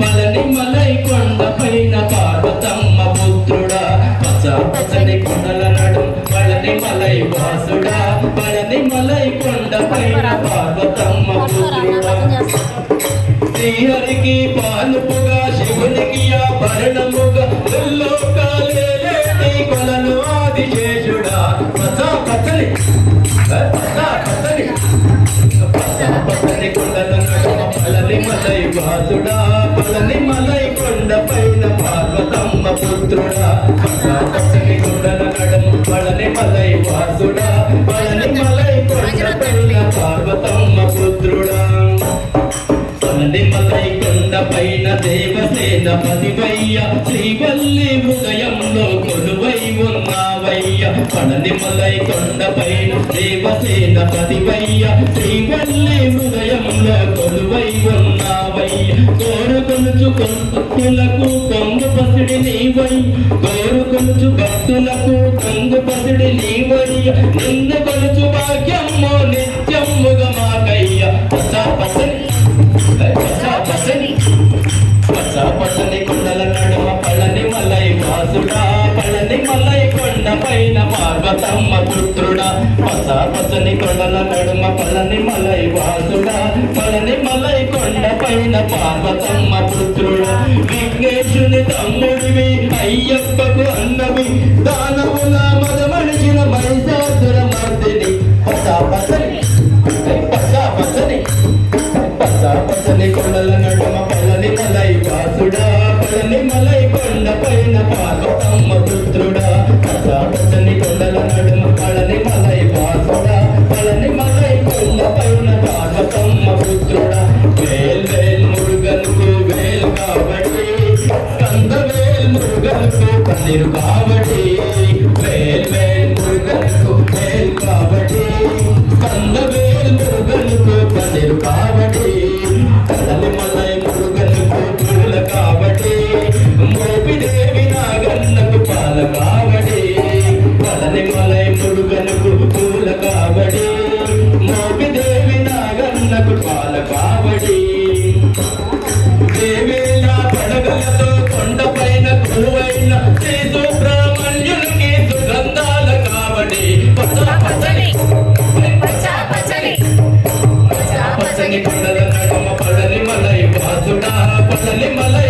పలని మలై కొండ పైన పార్వతమ్మ పుత్రుడా. పచ్చ కొండల నడు పళని మలై వాసుడా పళని మలై కొండ పైన పార్వతమ్మ పుత్రుడా. శ్రీహరికి పాలుపుగా శివునికి ఆభరణముగా పుత్రుడా వాసుడా మలై కొండ పైన పార్వతమ్మ పుత్రుడా. పచ్చ పచ్చని కొండల నడుమ పళని మలై వాసుడా పళని మలై కొండ పైన పార్వతమ్మ పుత్రుడా. పలని మలై కొండ పైన దేవసేన పదివయ్య శ్రీవల్లి హృదయంలో పడని మలై కొండపైన దేవసేన పదివయ్య శ్రీవల్లే హృదయంలో కొలువై ఉన్నావయ్య కోరుకొలుచు భక్తులకు కొంగు పసిడి నీవై. కోరుకొలుచు భక్తులకు కొంగు పసిడి నీవయ్య నిన్ను కొలుచు భాగ్యము నిత్యముగా మాకయ్య. పస పసని పస పసని పస పసని కొండల నడుమ పళని మలై వాసుడా. పార్వతమ్మ పుత్రుడా పస పసని కొండల నడుమ పలని మలై వాసుడా పలని మలై కొండ పైన పార్వతమ్మ పుత్రుడా విఘ్నేశుని తమ్ముడివి అయ్యప్పకు అన్నవి దానవుల మదమణిచిన మహిషాసుర మర్దిని. పస పసని పస పసని పచ్చ పచ్చని కొండల నడుమ పలని మలై వాసుడా పలని మలై కొండ పైన ஆசிர் காவடி. மேல் மேல் முருகனுக்கு மேல் காவடி. கந்த மேல் கடல் மலை పచ్చని పచ్చ పచ్చని పచ్చ పచ్చని పచ్చ పచ్చని కొండల నడుమ పడలి మలై వాసుడా పడలి మలై